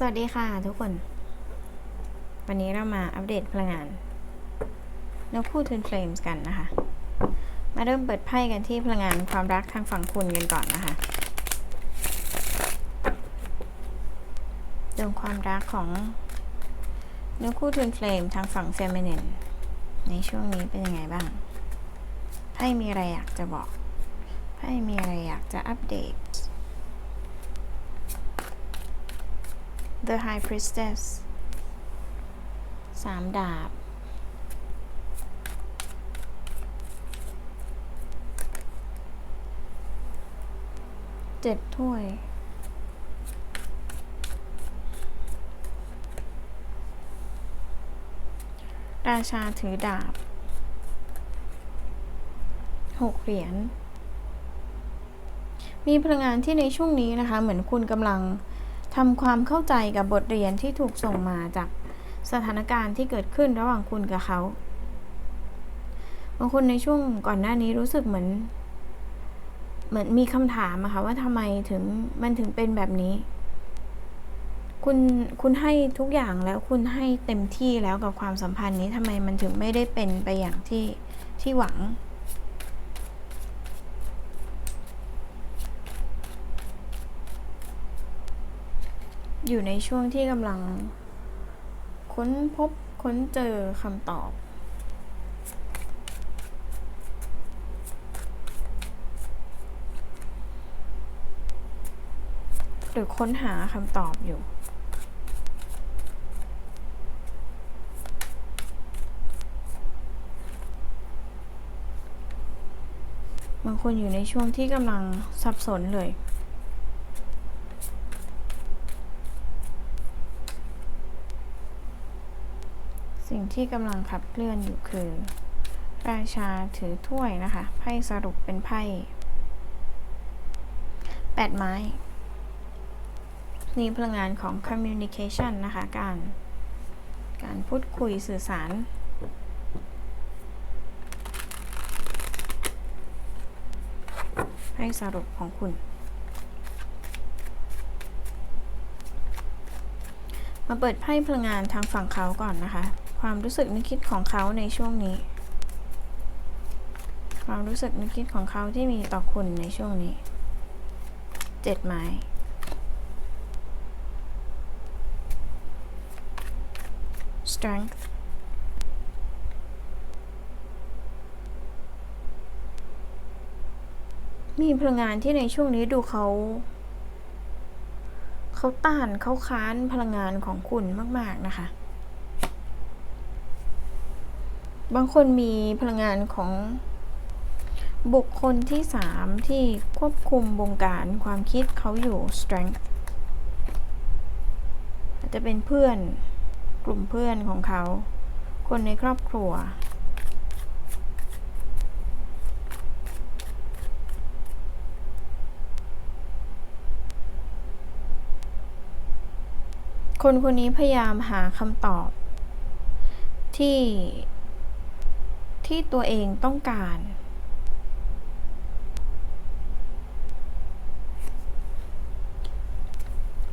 สวัสดีค่ะทุกคน วันนี้เรามาอัปเดตพลังงานนกคู่ทุนเฟลมส์กันนะคะ มาเริ่มเปิดไพ่กันที่พลังงานความรักทางฝั่งคุณกันก่อนนะคะดวงความรักของนกคู่ทุนเฟลมทางฝั่งเฟมินินในช่วงนี้เป็นยังไงบ้างไพ่มีอะไรอยากจะบอกไพ่มีอะไรอยากจะอัปเดต The High Priestess สามดาบ เจ็ดถ้วย ราชาถือดาบ หกเหรียญ มีพลังงานที่ในช่วงนี้นะคะ เหมือนคุณกำลัง ทำความเข้าใจกับบทเรียนที่ถูกส่งมาจากสถานการณ์ที่เกิดขึ้นระหว่างคุณกับเขาบางคนในช่วงก่อนหน้านี้รู้สึกเหมือน เหมือนมีคำถามอะค่ะว่าทำไมถึงมันถึงเป็นแบบนี้ คุณคุณให้ทุกอย่างแล้วคุณให้เต็มที่แล้วกับความสัมพันธ์นี้ทำไมมันถึงไม่ได้เป็นไปอย่างที่ที่หวัง อยู่ในช่วงที่กำลัง ค้นพบค้นเจอคำตอบ หรือค้นหาคำตอบอยู่บางคนอยู่ในช่วงที่กำลังสับสนเลย ที่กำลังขับเคลื่อนอยู่คือ ราชาถือถ้วยนะคะ ไพ่สรุปเป็นไพ่แปดไม้ นี่พลังงานของ communication นะคะ การ การพูดคุยสื่อสารไพ่สรุปของคุณ มาเปิดไพ่พลังงานทางฝั่งเขาก่อนนะคะ ความรู้สึกนึกคิดของเขาในช่วงนี้ ความรู้สึกนึกคิดของเขาที่มีต่อคุณในช่วงนี้เจ็ดไม้ strength มีพลังงานที่ในช่วงนี้ดูเขาเขาต้านเขาค้านพลังงานของคุณมาก ๆ นะคะ บางคนมีพลังงานของบุคคลที่สามที่ควบคุมบงการความคิดเขาอยู่ strength อาจจะเป็นเพื่อนกลุ่มเพื่อนของเขา คนในครอบครัว คนคนนี้พยายามหาคำตอบที่ ที่ตัวเองต้องการ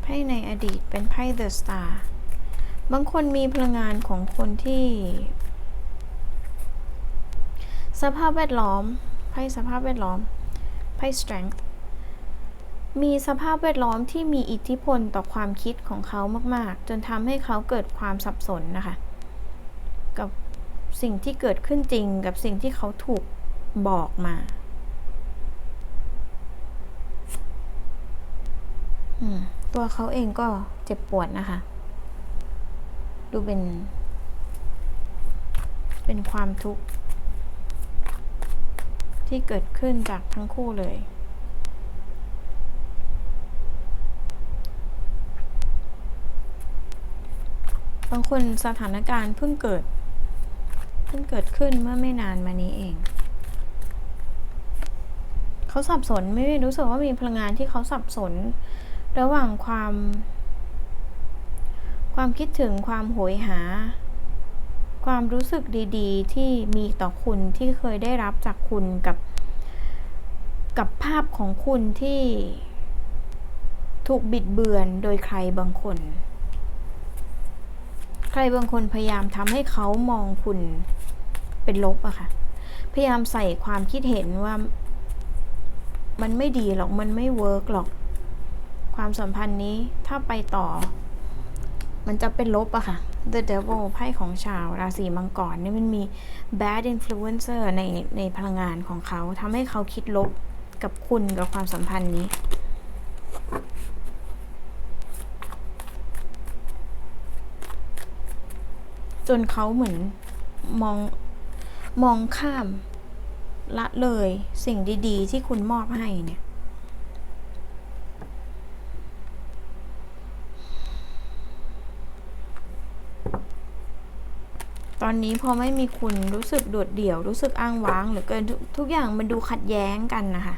ไพ่ในอดีตเป็นไพ่ The Star บางคนมีพลังงานของคนที่ สภาพแวดล้อม ไพ่สภาพแวดล้อม ไพ่ Strength มีสภาพแวดล้อมที่มีอิทธิพลต่อความคิดของเขามาก ๆ จนทำให้เขาเกิดความสับสนนะคะ สิ่งที่เกิดขึ้นจริงกับสิ่งที่เขาถูกบอกมาตัวเขาเองก็เจ็บปวดนะคะ ดูเป็น เป็นความทุกข์ ที่เกิดขึ้นจากทั้งคู่เลยบางคนสถานการณ์เพิ่งเกิด พิ่งเกิดขึ้นเมื่อไม่นานมานี้เอง เขาสับสนไม่รู้สึกว่ามีพลังงานที่เขาสับสน ระหว่างความ ความคิดถึงความโหยหา ความรู้สึกดีๆ ที่มีต่อคุณที่เคยได้รับจากคุณกับกับภาพของคุณที่ถูกบิดเบือนโดยใครบางคน ใครบางคนพยายามทำให้เขามองคุณ เป็นลบอะค่ะ พยายามใส่ความคิดเห็นว่า มันไม่ดีหรอกมันไม่เวิร์กหรอก ความสัมพันธ์นี้ถ้าไปต่อ มันจะเป็นลบอะค่ะ The Devil ไพ่ของชาวราศีมังกรนี่มันมี bad influencer ในในพลังงานของเขาทำให้เขาคิดลบกับคุณกับความสัมพันธ์นี้จนเขาเหมือนมอง มองข้ามละเลยสิ่งดีๆ ที่คุณมอบให้เนี่ย ตอนนี้พอไม่มีคุณรู้สึกโดดเดี่ยวรู้สึกอ้างว้างหรือเกินทุกอย่างมันดูขัดแย้งกันนะคะ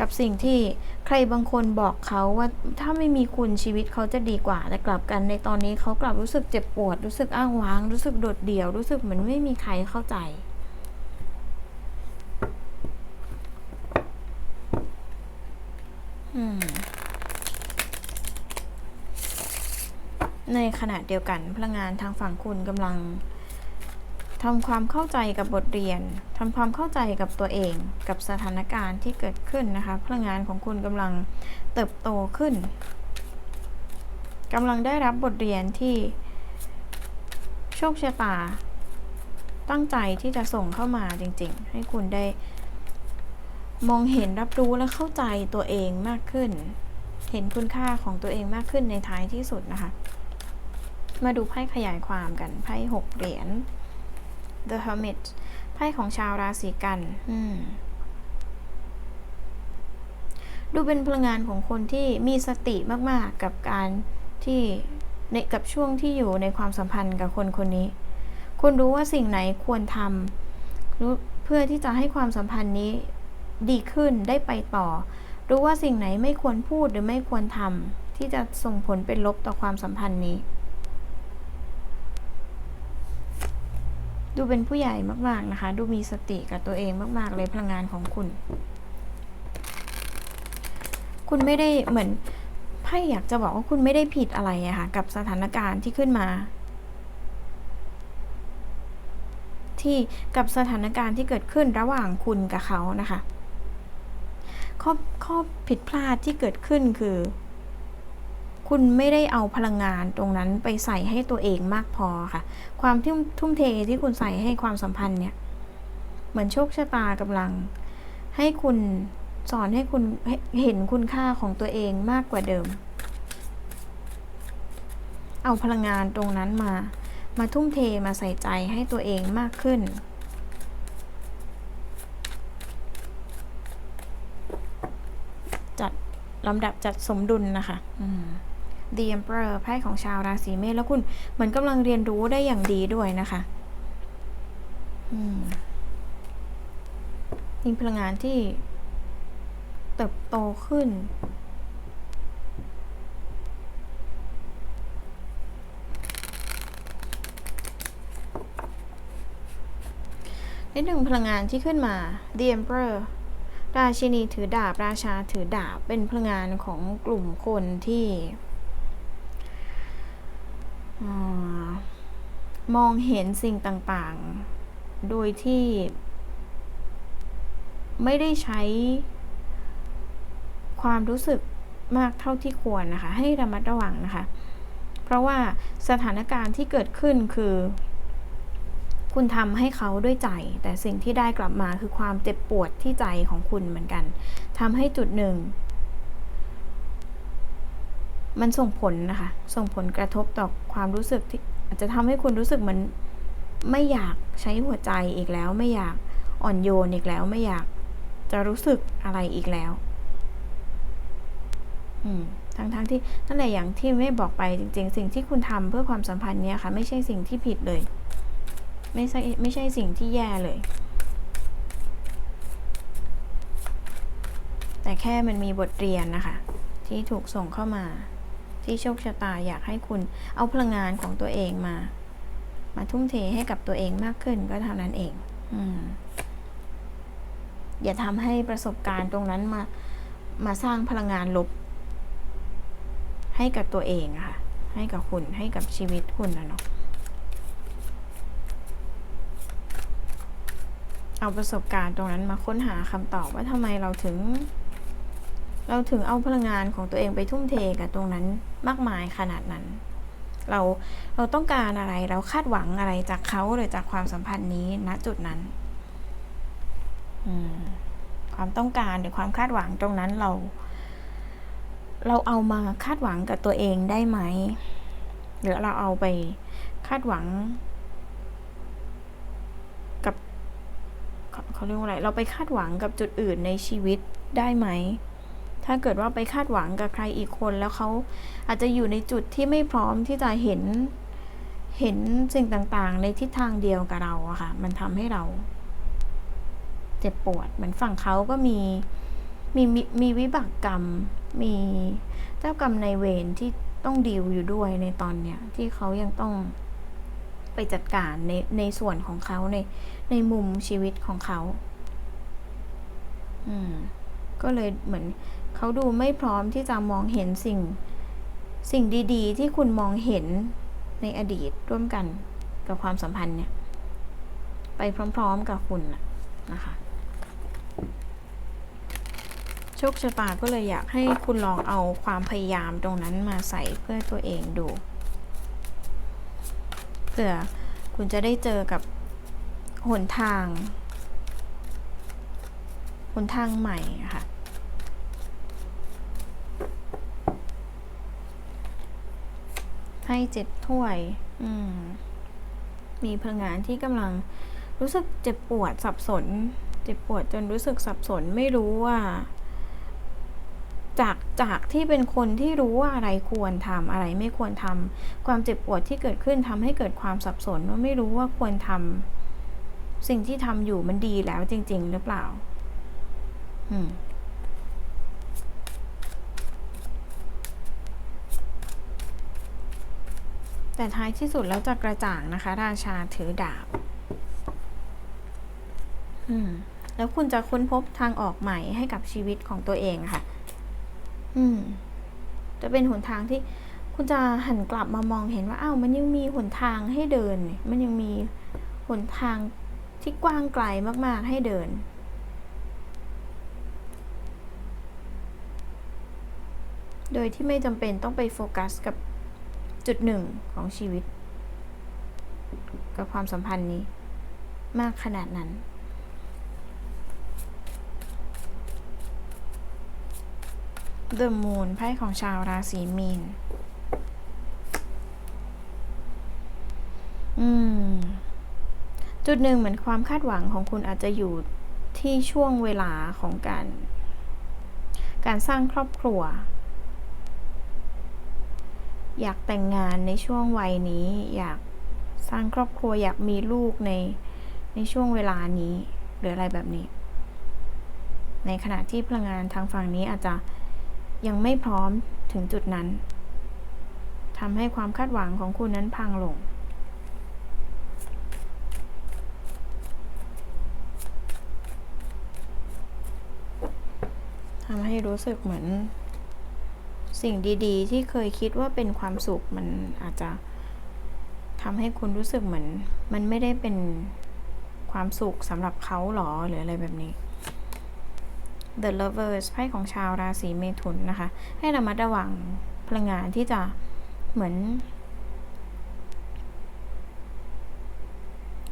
กับสิ่งที่ใครบางคนบอกเขาว่าถ้าไม่มีคุณชีวิตเขาจะดีกว่า แต่กลับกันในตอนนี้เขากลับรู้สึกเจ็บปวด รู้สึกอ้างว้าง รู้สึกโดดเดี่ยว รู้สึกเหมือนไม่มีใครเข้าใจในขณะเดียวกันพลังงานทางฝั่งคุณกำลัง ทำความเข้าใจกับบทเรียนทำความเข้าใจกับตัวเองกับสถานการณ์ที่เกิดขึ้นนะคะพลังงานของคุณกำลังเติบโตขึ้นกำลังได้รับบทเรียนที่โชคชะตา ตั้งใจที่จะส่งเข้ามาจริง ๆ ให้คุณได้ มองเห็นรับรู้และเข้าใจตัวเองมากขึ้น เห็นคุณค่าของตัวเองมากขึ้นในท้ายที่สุดนะคะ มาดูไพ่ขยายความกันไพ่หกเหรียญ The Hermit ไพ่ของชาวราศีกันดูเป็นพลังงานของคนที่มีสติมาก ๆ กับการที่ในกับช่วงที่อยู่ในความสัมพันธ์กับคนคนนี้ คุณรู้ว่าสิ่งไหนควรทำรู้เพื่อที่จะให้ความสัมพันธ์นี้ดีขึ้นได้ไปต่อ รู้ว่าสิ่งไหนไม่ควรพูดหรือไม่ควรทำที่จะส่งผลเป็นลบต่อความสัมพันธ์นี้ ดูเป็นผู้ใหญ่มากๆนะคะ ดูมีสติกับตัวเองมาก ๆ เลยพลังงานของคุณ คุณไม่ได้เหมือนไพ่อยากจะบอกว่าคุณไม่ได้ผิดอะไรอะค่ะกับสถานการณ์ที่ขึ้นมา ที่กับสถานการณ์ที่เกิดขึ้นระหว่างคุณกับเขานะคะข้อข้อผิดพลาดที่เกิดขึ้นคือ คุณไม่ได้เอาพลังงานตรงนั้นไปใส่ให้ตัวเองมากพอค่ะ ความทุ่มทุ่มเทที่คุณใส่ให้ความสัมพันธ์เนี่ย เหมือนโชคชะตากำลัง ให้คุณสอนให้คุณเห็นคุณค่าของตัวเองมากกว่าเดิม เอาพลังงานตรงนั้นมา มาทุ่มเทมาใส่ใจให้ตัวเองมากขึ้นจัดลำดับจัดสมดุลนะคะ อืม The Emperor ไพ่ของชาวราศีเมษแล้วคุณเหมือนกำลังเรียนรู้ได้อย่างดีด้วยนะคะอืมมีพลังงานที่เติบโตขึ้น นิดหนึ่งพลังงานที่ขึ้นมา The Emperor ราชินีถือดาบ ราชาถือดาบ เป็นพลังงานของกลุ่มคนที่ มองเห็นสิ่งต่างๆ โดยที่ ไม่ได้ใช้ ความรู้สึกมากเท่าที่ควรนะคะ ให้ระมัดระวังนะคะ เพราะว่าสถานการณ์ที่เกิดขึ้นคือ คุณทำให้เขาด้วยใจ แต่สิ่งที่ได้กลับมาคือความเจ็บปวดที่ใจของคุณเหมือนกันทำให้จุดหนึ่ง มันส่งผลนะคะ ส่งผลกระทบต่อความรู้สึกที่อาจจะทำให้คุณรู้สึกเหมือนไม่อยากใช้หัวใจอีกแล้ว ไม่อยากอ่อนโยนอีกแล้ว ไม่อยากจะรู้สึกอะไรอีกแล้ว อืมทั้งๆทที่นั่นแหละอย่างที่ไม่บอกไปจริง ๆ สิ่งที่คุณทำเพื่อความสัมพันธ์เนี้ยค่ะ ไม่ใช่สิ่งที่ผิดเลย ไม่ใช่ไม่ใช่สิ่งที่แย่เลย แต่แค่มันมีบทเรียนนะคะ ที่ถูกส่งเข้ามา ที่โชคชะตาอยากให้คุณเอาพลังงานของตัวเองมา มาทุ่มเทให้กับตัวเองมากขึ้นก็เท่านั้นเองอือย่าทำให้ประสบการณ์ตรงนั้นมา มาสร้างพลังงานลบ ให้กับตัวเองค่ะ ให้กับคุณให้กับชีวิตคุณนะเนาะเอาประสบการณ์ตรงนั้นมาค้นหาคำตอบว่าทำไมเราถึง เราถึงเอาพลังงานของตัวเองไปทุ่มเทกับตรงนั้นมากมายขนาดนั้น เราเราต้องการอะไรเราคาดหวังอะไรจากเขาหรือจากความสัมพันธ์นี้ณจุดนั้นความต้องการหรือความคาดหวังตรงนั้นเรา เราเอามาคาดหวังกับตัวเองได้ไหมหรือเราเอาไปคาดหวัง กับเขเขาเรียกว่าอะไร เราไปคาดหวังกับจุดอื่นในชีวิตได้ไหม ถ้าเกิดว่าไปคาดหวังกับใครอีกคน แล้วเขาอาจจะอยู่ในจุดที่ไม่พร้อมที่จะเห็นเห็นสิ่งต่างๆ ในทิศทางเดียวกับเราอะค่ะ มันทำให้เรา เจ็บปวด เหมือนฝั่งเขาก็มีมีมีมีวิบากกรรม มีเจ้ากรรมในายเวรที่ต้องดีลอยู่ด้วยในตอนเนี้ยที่เขายังต้องไปจัดการในในส่วนของเขาในในมุมชีวิตของเขา อืม ก็เลยเหมือน เขาดูไม่พร้อมที่จะมองเห็นสิ่งสิ่งดีๆ ที่คุณมองเห็นในอดีตร่วมกันกับความสัมพันธ์เนี่ย ไปพร้อมๆกับคุณน่ะนะคะโชคชะตาก็เลยอยากให้คุณลองเอาความพยายามตรงนั้นมาใส่เพื่อตัวเองดูเผื่อคุณจะได้เจอกับหนทาง หนทางใหม่ะค่ะ ให้เจ็ดถ้วย อืม มีพลังงานที่กำลังรู้สึกเจ็บปวดสับสน เจ็บปวดจนรู้สึกสับสนไม่รู้ว่า จากจากที่เป็นคนที่รู้ว่าอะไรควรทำอะไรไม่ควรทำความเจ็บปวดที่เกิดขึ้นทำให้เกิดความสับสนว่าไม่รู้ว่าควรทำสิ่งที่ทำอยู่มันดีแล้วจริง ๆ หรือเปล่า อืม แต่ท้ายที่สุดแล้วจะกระจ่างนะคะ ราชาถือดาบ อืม แล้วคุณจะค้นพบทางออกใหม่ให้กับชีวิตของตัวเองค่ะ อืม จะเป็นหนทางที่คุณจะหันกลับมามองเห็นว่าอ้าวมันยังมีหนทางให้เดิน มันยังมีหนทางที่กว้างไกลมาก ๆ ให้เดินโดยที่ไม่จำเป็นต้องไปโฟกัสกับ จุดหนึ่งของชีวิต กับความสัมพันธ์นี้ มากขนาดนั้น The Moon ไพ่ของชาวราศีมีน อืม จุดหนึ่งเหมือนความคาดหวังของคุณอาจจะอยู่ที่ช่วงเวลาของการ การสร้างครอบครัว อยากแต่งงานในช่วงวัยนี้ อยากสร้างครอบครัวอยากมีลูกในในช่วงเวลานี้ หรืออะไรแบบนี้ ในขณะที่พลังงานทางฝั่งนี้อาจจะยังไม่พร้อมถึงจุดนั้นทำให้ความคาดหวังของคุณนั้นพังลงทำให้รู้สึกเหมือน สิ่งดีๆ ที่เคยคิดว่าเป็นความสุขมันอาจจะทำให้คุณรู้สึกเหมือน มันไม่ได้เป็นความสุขสำหรับเขาหรอหรืออะไรแบบนี้ The Lovers ไพ่ของชาวราศีเมถุนนะคะ ให้ระมัดระวังพลังงานที่จะเหมือน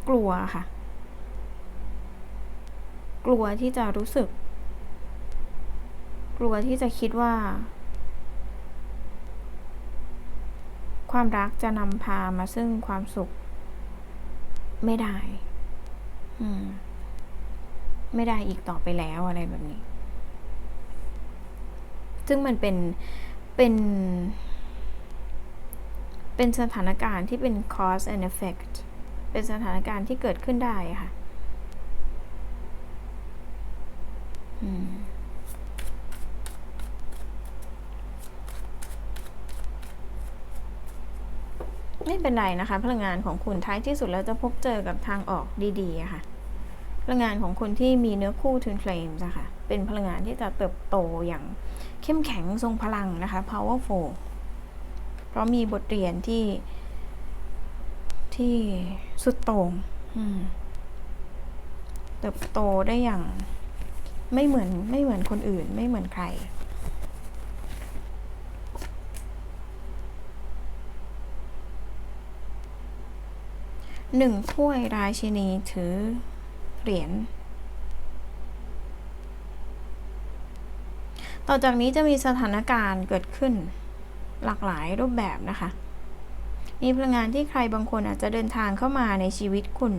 กลัวค่ะ กลัวที่จะรู้สึก กลัวที่จะคิดว่า ความรักจะนำพามาซึ่งความสุข ไม่ได้ อืม ไม่ได้อีกต่อไปแล้วอะไรแบบนี้ ซึ่งมันเป็นเป็นเป็นสถานการณ์ที่เป็น cause and effect เป็นสถานการณ์ที่เกิดขึ้นได้ค่ะ อืม ไม่เป็นไรนะคะ พลังงานของคุณท้ายที่สุดแล้วจะพบเจอกับทางออกดีๆค่ะ พลังงานของคนที่มีเนื้อคู่ Twin Flames อะค่ะเป็นพลังงานที่จะเติบโตอย่างเข้มแข็งทรงพลังนะคะ powerful เพราะมีบทเรียนที่ที่สุดโต่งเติบโตได้อย่างไม่เหมือนไม่เหมือนคนอื่น ไม่เหมือนใคร หนึ่งถ้วยราชินีถือเหรียญ ต่อจากนี้จะมีสถานการณ์เกิดขึ้นหลากหลายรูปแบบนะคะ มีพลังงานที่ใครบางคนอาจจะเดินทางเข้ามาในชีวิตคุณ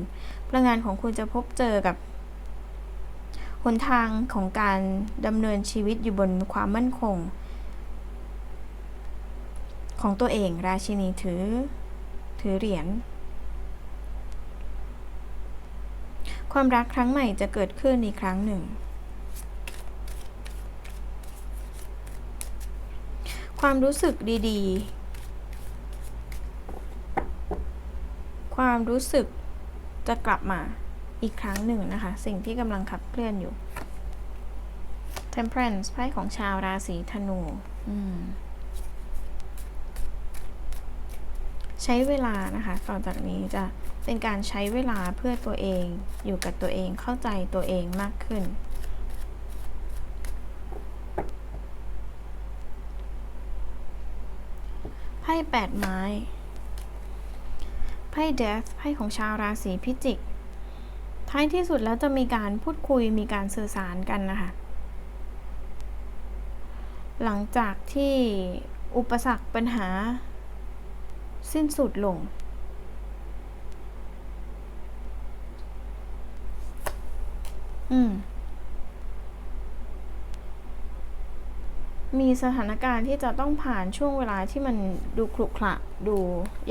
พลังงานของคุณจะพบเจอกับหนทางของการดำเนินชีวิตอยู่บนความมั่นคง ของตัวเองราชินีถือ ถือเหรียญ ความรักครั้งใหม่จะเกิดขึ้นอีกครั้งหนึ่ง ความรู้สึกดี ๆ ความรู้สึกจะกลับมาอีกครั้งหนึ่งนะคะ สิ่งที่กำลังขับเคลื่อนอยู่ Temperance ไพ่ของชาวราศีธนู ใช้เวลานะคะ ต่อจากนี้จะ เป็นการใช้เวลาเพื่อตัวเอง อยู่กับตัวเองเข้าใจตัวเองมากขึ้น ไพ่แปดไม้ ไพ่ Death ไพ่ของชาวราศีพิจิก ท้ายที่สุดแล้วจะมีการพูดคุยมีการสื่อสารกันนะคะ หลังจากที่อุปสรรคปัญหาสิ้นสุดลง อืม มีสถานการณ์ที่จะต้องผ่านช่วงเวลาที่มันดูขรุขระดู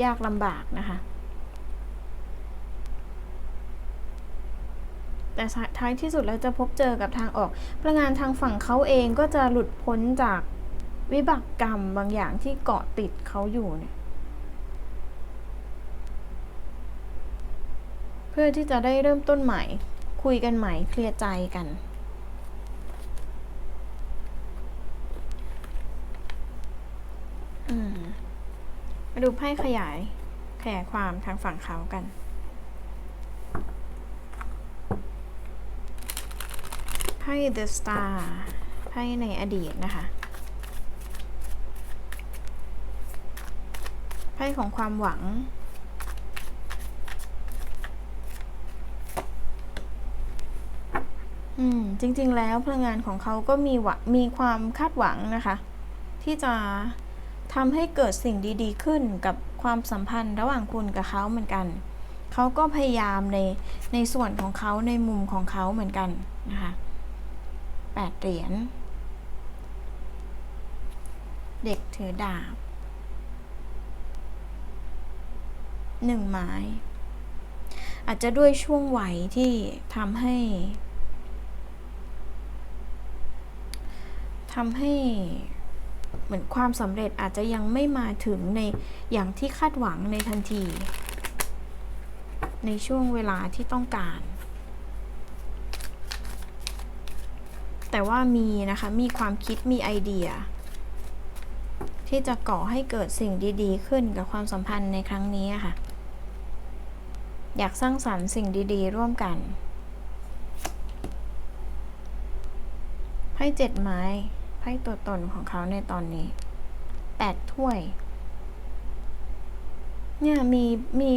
ยากลำบากนะคะ แต่ท้ายที่สุดแล้วจะพบเจอกับทางออก พลังงานทางฝั่งเขาเองก็จะหลุดพ้นจากวิบากกรรมบางอย่างที่เกาะติดเขาอยู่เนี่ยเพื่อที่จะได้เริ่มต้นใหม่ คุยกันใหม่เคลียร์ใจกันมมาดูไพ่ขยาย ขยายความทางฝั่งเขากัน ไพ่ The Star ไพ่ในอดีตนะคะไพ่ของความหวัง อืมจริงๆ แล้วพลังงานของเขาก็มีหวังมีความคาดหวังนะคะ ที่จะทำให้เกิดสิ่งดีๆ ขึ้นกับความสัมพันธ์ระหว่างคุณกับเขาเหมือนกัน เขาก็พยายามในในส่วนของเขาในมุมของเขาเหมือนกันนะคะแปดเหรียญ เด็กถือดาบหนึ่งไม้ อาจจะด้วยช่วงวัยที่ทำให้ ทำให้เหมือนความสำเร็จอาจจะยังไม่มาถึงในอย่างที่คาดหวังในทันที ในช่วงเวลาที่ต้องการ แต่ว่ามีนะคะ มีความคิดมีไอเดีย ที่จะก่อให้เกิดสิ่งดี ๆ ขึ้นกับความสัมพันธ์ในครั้งนี้ค่ะ อยากสร้างสรรค์สิ่งดี ๆ ร่วมกันให้เจ็ดไม้ ไพ่ตัวตนของเขาในตอนนี้แปดถ้วย เนี่ยมีมี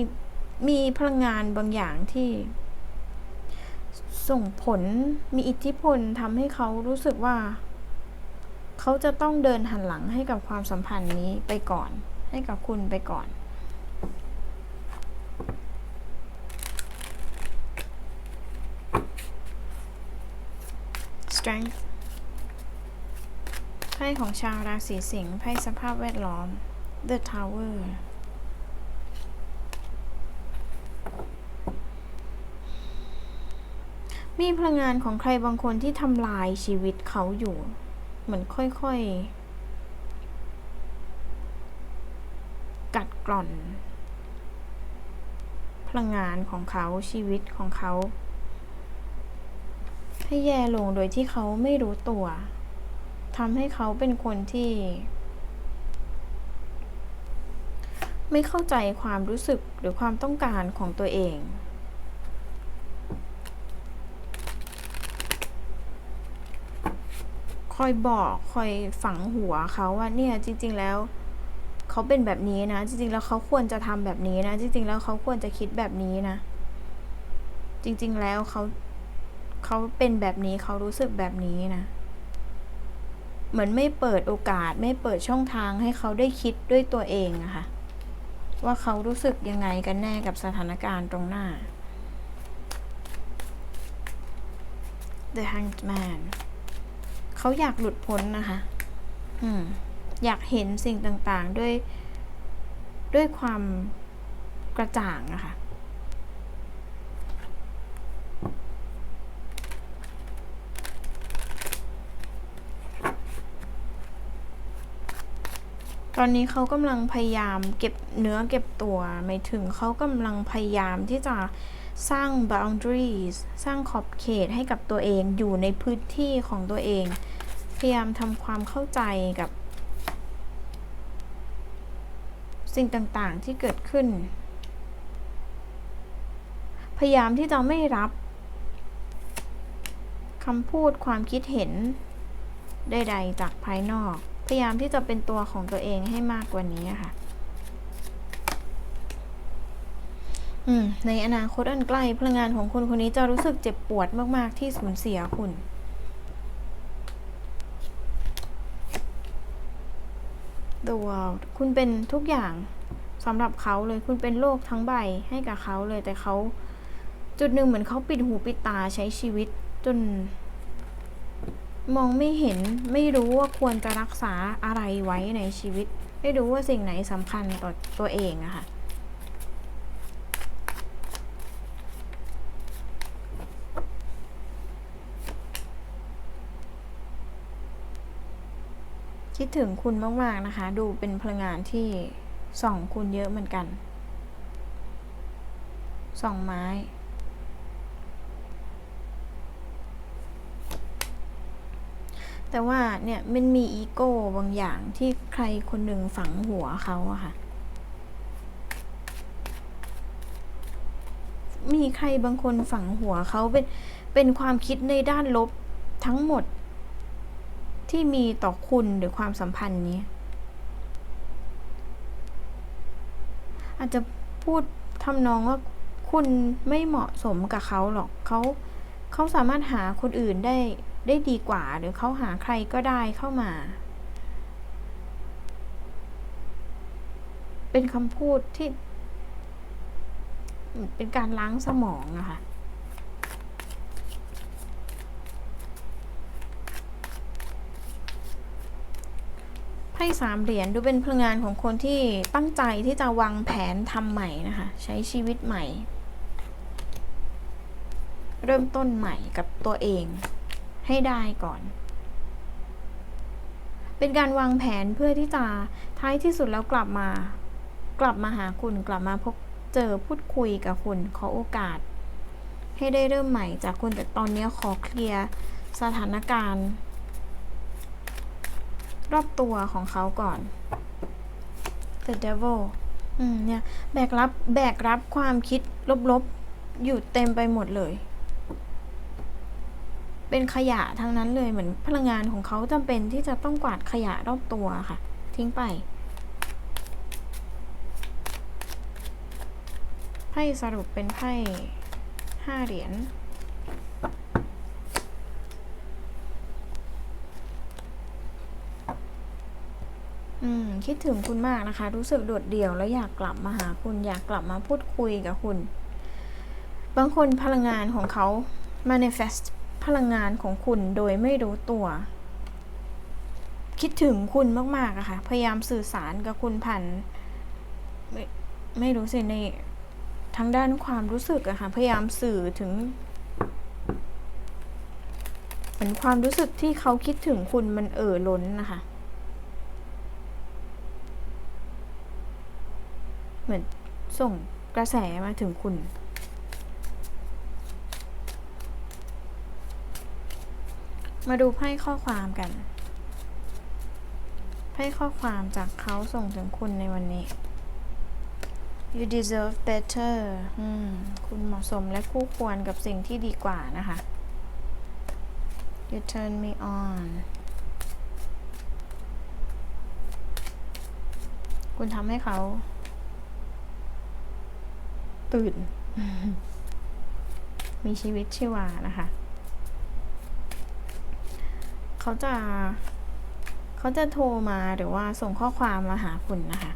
มีพลังงานบางอย่างที่ ส่งผลมีอิทธิพลทำให้เขารู้สึกว่า เขาจะต้องเดินหันหลังให้กับความสัมพันธ์นี้ไปก่อน ให้กับคุณไปก่อน strength ไพ่ของชาวราศีสิงห์ไพ่สภาพแวดล้อม The Tower มีพลังงานของใครบางคนที่ทำลายชีวิตเขาอยู่ เหมือนค่อยๆ กัดกร่อน พลังงานของเขาชีวิตของเขา ให้แย่ลงโดยที่เขาไม่รู้ตัว ทำให้เขาเป็นคนที่ ไม่เข้าใจความรู้สึกหรือความต้องการของตัวเองคอยบอกคอยฝังหัวเขาว่าเนี่ยจริง ๆ แล้วเขาเป็นแบบนี้นะ จริง ๆ แล้วเขาควรจะทำแบบนี้นะ จริง ๆ แล้วเขาควรจะคิดแบบนี้นะ จริง ๆ แล้วเขาเขาเป็นแบบนี้เขารู้สึกแบบนี้นะ เหมือนไม่เปิดโอกาสไม่เปิดช่องทางให้เขาได้คิดด้วยตัวเองอะค่ะว่าเขารู้สึกยังไงกันแน่กับสถานการณ์ตรงหน้า The Hanged Man เขาอยากหลุดพ้นนะคะ อืม อยากเห็นสิ่งต่างๆ ด้วย ด้วยความกระจ่างอะค่ะ ตอนนี้เขากำลังพยายามเก็บเนื้อเก็บตัวหมายถึงเขากำลังพยายามที่จะสร้าง boundaries สร้างขอบเขตให้กับตัวเองอยู่ในพื้นที่ของตัวเอง พยายามทำความเข้าใจกับ สิ่งต่างๆที่เกิดขึ้น พยายามที่จะไม่รับคำพูดความคิดเห็นใดๆจากภายนอก พยายามที่จะเป็นตัวของตัวเองให้มากกว่านี้ค่ะ อืม ในอนาคตอันใกล้พลังงานของคุณคนนี้จะรู้สึกเจ็บปวดมากๆที่สูญเสียคุณ The World คุณเป็นทุกอย่างสำหรับเขาเลย คุณเป็นโลกทั้งใบให้กับเขาเลย แต่เขาจุดหนึ่งเหมือนเขาปิดหูปิดตาใช้ชีวิตจน มองไม่เห็นไม่รู้ว่าควรจะรักษาอะไรไว้ในชีวิต ไม่รู้ว่าสิ่งไหนสำคัญต่อตัวเองอะค่ะคิดถึงคุณมาก ๆ นะคะ ดูเป็นพลังงานที่ส่องคุณเยอะเหมือนกัน ส่องไม้ แต่ว่าเนี่ยมันมีอีโก้บางอย่างที่ใครคนหนึ่งฝังหัวเขาอะค่ะ มีใครบางคนฝังหัวเขาเป็นเป็นความคิดในด้านลบทั้งหมด ที่มีต่อคุณหรือความสัมพันธ์นี้ อาจจะพูดทำนองว่าคุณไม่เหมาะสมกับเขาหรอกเขาเขาสามารถหาคนอื่นได้ ได้ดีกว่า หรือเขาหาใครก็ได้เข้ามา เป็นคำพูดที่เป็นการล้างสมองอะค่ะไพ่สามเหรียญดูเป็นพลังงานของคนที่ตั้งใจที่จะวางแผนทำใหม่นะคะ ใช้ชีวิตใหม่ เริ่มต้นใหม่กับตัวเอง ให้ได้ก่อน เป็นการวางแผนเพื่อที่จะท้ายที่สุดแล้วกลับมา กลับมาหาคุณกลับมาพบเจอพูดคุยกับคุณขอโอกาส ให้ได้เริ่มใหม่จากคุณแต่ตอนนี้ขอเคลียร์สถานการณ์ รอบตัวของเขาก่อน The Devil อืมเนี่ยแบกรับแบกรับความคิดลบๆ อยู่เต็มไปหมดเลย เป็นขยะทั้งนั้นเลยเหมือนพลังงานของเขาจำเป็นที่จะต้องกวาดขยะรอบตัวค่ะ ทิ้งไปไพ่สรุปเป็นไพ่ห้าเหรียญอืมคิดถึงคุณมากนะคะ รู้สึกโดดเดี่ยวแล้วอยากกลับมาหาคุณอยากกลับมาพูดคุยกับคุณ บางคนพลังงานของเขา manifest พลังงานของคุณโดยไม่รู้ตัว คิดถึงคุณมากๆอะค่ะ พยายามสื่อสารกับคุณผ่านไม่ไม่รู้สิในทางด้านความรู้สึกอะค่ะ พยายามสื่อถึงเหมือนความรู้สึกที่เขาคิดถึงคุณมันเอ่อล้นนะคะ เหมือนส่งกระแสมาถึงคุณ มาดูไพ่ข้อความกัน ไพ่ข้อความจากเขาส่งถึงคุณในวันนี้ you deserve better คุณเหมาะสมและคู่ควรกับสิ่งที่ดีกว่านะคะ you turn me on คุณทำให้เขา ตื่น มีชีวิตชีวานะคะ เขาจะ เขาจะโทรมาหรือว่าส่งข้อความมาหาคุณนะคะ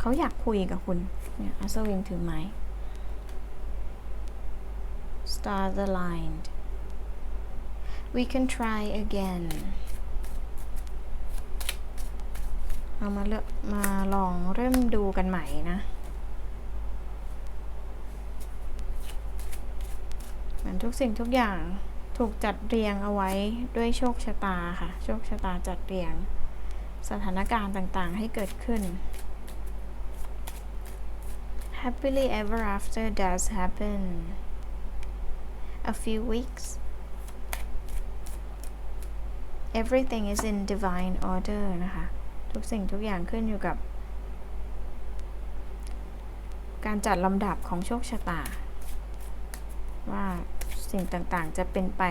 เขาอยากคุยกับคุณเนี่ยอัศวินถือไม้ stars aligned we can try again เรามาเลือกมาลองเริ่มดูกันใหม่นะ เหมือนทุกสิ่งทุกอย่าง ถูกจัดเรียงเอาไว้ด้วยโชคชะตาค่ะ โชคชะตาจัดเรียง สถานการณ์ต่างๆ ให้เกิดขึ้น Happily ever after does happen a few weeks everything is in divine order นะคะ ทุกสิ่งทุกอย่างขึ้นอยู่กับ การจัดลำดับของโชคชะตา ว่า สิ่งต่างๆ จะเป็นไป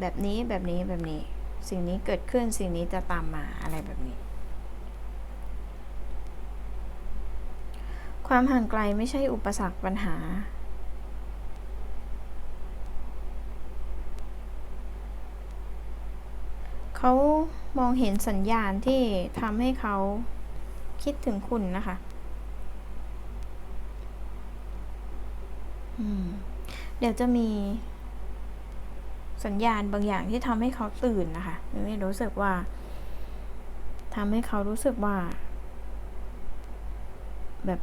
แบบนี้แบบนี้แบบนี้ สิ่งนี้เกิดขึ้นสิ่งนี้จะตามมาอะไรแบบนี้ ความห่างไกลไม่ใช่อุปสรรคปัญหา เขามองเห็นสัญญาณที่ทำให้เขาคิดถึงคุณนะคะ อืม เดี๋ยวจะมีสัญญาณบางอย่างที่ทำให้เขาตื่นนะคะไม่รู้สึกว่าทำให้เขารู้สึกว่า แบบ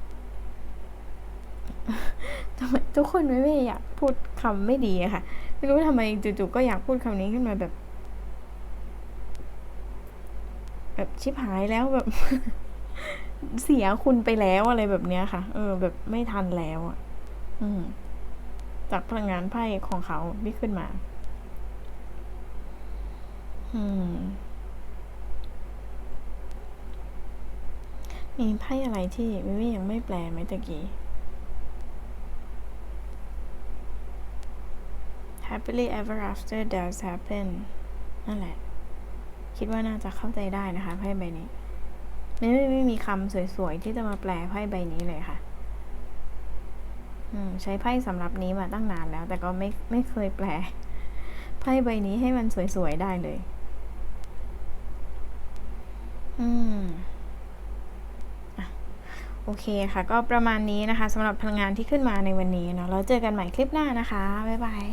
ทำไมทุกคนไม่ไม่อยากพูดคำไม่ดีอะค่ะ ไม่รู้ทำไมจู่ๆก็อยากพูดคำนี้ขึ้นมาแบบ แบบชิบหายแล้วแบบ เสียคุณไปแล้วอะไรแบบเนี้ยค่ะ เออ แบบไม่ทันแล้วอะ อืม จากพลังงานไพ่ของเขาที่ขึ้นมา อืม มีไพ่อะไรที่วิวิยังไม่แปลไหมตะกี้ happily ever after does happen นั่นแหละ คิดว่าน่าจะเข้าใจได้นะคะไพ่ใบนี้ไม่ไม่ไม่มีคำสวยๆ ที่จะมาแปลไพ่ใบนี้เลยค่ะ ใช้ไพ่สำหรับนี้มาตั้งนานแล้ว แต่ก็ไม่ไม่เคยแปล ไพ่ใบนี้ให้มันสวยๆได้เลย อืมโอเคค่ะ ก็ประมาณนี้นะคะสำหรับพลังงานที่ขึ้นมาในวันนี้เนาะแล้วเจอกันใหม่คลิปหน้านะคะ บ๊ายบาย